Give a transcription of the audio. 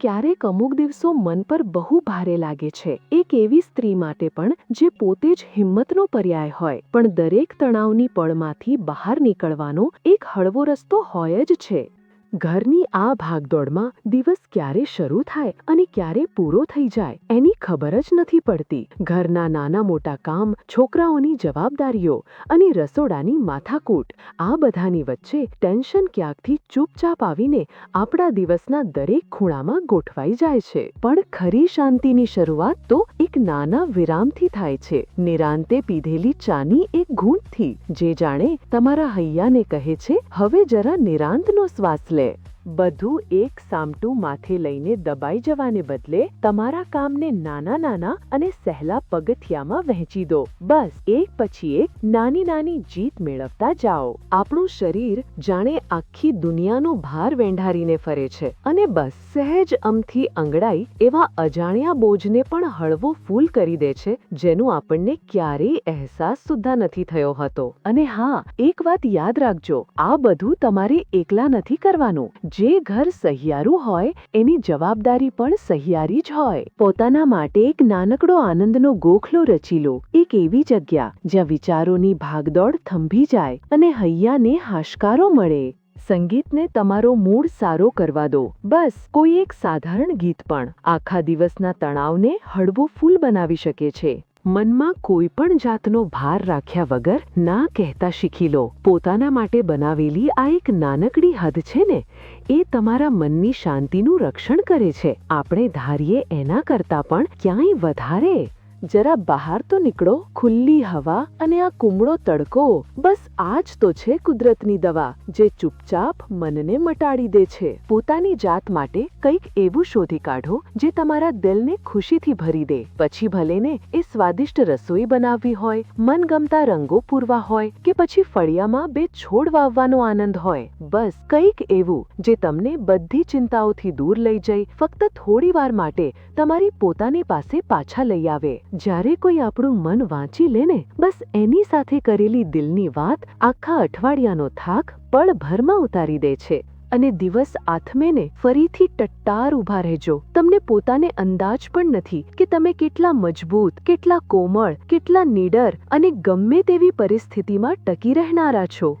ક્યારેક અમુક દિવસો મન પર બહુ ભારે લાગે છે. એક એવી સ્ત્રી માટે પણ જે પોતે જ હિંમતનો પર્યાય હોય, પણ દરેક તણાવની પળમાંથી બહાર નીકળવાનો એક હળવો રસ્તો હોય જ છે. ઘરની આ ભાગદોડમાં દિવસ ક્યારે શરૂ થાય અને ક્યારે પૂરો થઈ જાય એની ખબર જ નથી પડતી. ઘરના નાના મોટા કામ, છોકરાઓની જવાબદારીઓ અને રસોડાની માથાકૂટ, આ બધાની વચ્ચે ટેન્શન ક્યાંકથી ચૂપચાપ આવીને આપણા દિવસના દરેક ખૂણામાં ગોઠવાઈ જાય છે. પણ ખરી શાંતિની શરૂઆત તો નાના વિરામથી થાય છે. નિરાંતે પીધેલી ચાની એક ઘૂંટથી, જે જાણે તમારા હૈયાને કહે છે, હવે જરા નિરાંતનો શ્વાસ લે. બધું એક સામટું માથે લઈને દબાઈ જવાને બદલે તમારા કામને નાના નાના અને સહેલા પગથિયામાં વહેંચી દો. બસ, એક પછી એક નાની નાની જીત મેળવતા જાઓ. આપણું શરીર જાણે આખી દુનિયાનો ભાર વેંઢારીને ફરે છે. અને બસ, સહેજ અમથી અંગડાઈ એવા અજાણ્યા બોજને પણ હળવો ફૂલ કરી દે છે, જેનું આપણને ક્યારેય અહેસાસ સુદ્ધા નથી થયો હતો. અને હા, એક વાત યાદ રાખજો, આ બધું તમારે એકલા નથી કરવાનું. જે ઘર સહિયારું હોય, એની જવાબદારી પણ સહિયારી જ હોય. પોતાના માટે એક નાનકડો આનંદનો ગોખલો રચી લો. એક એવી જગ્યા જ્યાં વિચારોની ભાગદોડ થંભી જાય અને હૈયાને હાશકારો મળે. સંગીતને તમારો મૂડ સારો કરવા દો. બસ, કોઈ એક સાધારણ ગીત પણ. આખા દિવસના તણાવને હળવો ફૂલ બનાવી શકે છે. મનમાં કોઈ પણ જાતનો ભાર રાખ્યા વગર ના કહેતા શીખી લો. પોતાના માટે બનાવેલી આ એક નાનકડી હદ છે ને, એ તમારા મનની શાંતિનું રક્ષણ કરે છે. આપણે ધારીએ એના કરતાં પણ ક્યાંય વધારે. જરા બહાર તો નીકળો, ખુલ્લી હવા અને આ કુમળો તડકો. બસ આ જ તો છે કુદરતની દવા, જે ચૂપચાપ મનને મટાડી દે છે. પોતાની જાત માટે કંઈક એવું શોધી કાઢો, જે તમારા દિલને ખુશીથી ભરી દે. પછી ભલેને એ સ્વાદિષ્ટ રસોઈ બનાવવી હોય, મનગમતા રંગો પૂરવા હોય, કે પછી ફળિયામાં બે છોડ વાવવાનો આનંદ હોય. બસ કંઈક એવું, જે તમને બધી ચિંતાઓથી દૂર લઈ જઈ, ફક્ત થોડી વાર માટે તમારી પોતાની પાસે પાછા લઈ આવે. જ્યારે કોઈ આપણું મન વાંચી લે ને, બસ એની સાથે કરેલી દિલની વાત આખા અઠવાડિયાનો થાક પળભરમાં ઉતારી દે છે. અને દિવસ આથમે ને ફરીથી ટટ્ટાર ઊભા રહેજો. તમને પોતાને અંદાજ પણ નથી કે તમે કેટલા મજબૂત, કેટલા કોમળ, કેટલા નીડર અને ગમે તેવી પરિસ્થિતિમાં ટકી રહેનારા છો.